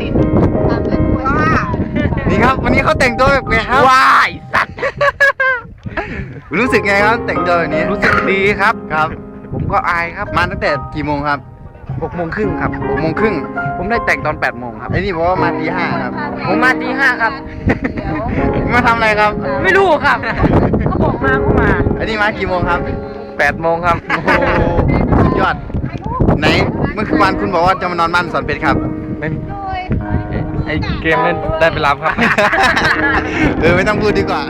ติดนี่ครับ วันนี้เขาแต่งตัวแปลกๆครับว้ายสัตว์ รู้สึกไงครับ แต่งตัวแบบนี้รู้สึกดีครับครับ ผมก็อายครับมาตั้งแต่กี่โมงครับหกโมงครึ่งครับหกโมงครึ่งผมได้แต่งตอนแปดโมงครับไอ้นี่บอกว่ามาตีห้าครับ ผมมาตีห้าครับ มาทำอะไรครับ ไม่รู้ครับเขาบอกมาก็มาไอ้นี่มากี่โมงครับแปดโมงครับโอ้โหสุดยอดไหนเมื่อคืนวันคุณบอกว่าจะมานอนบ้านสอนเพชรครับไม่ ไอเกมนั่นได้ไปรับครับ เออไม่ต้องพูดดีกว่า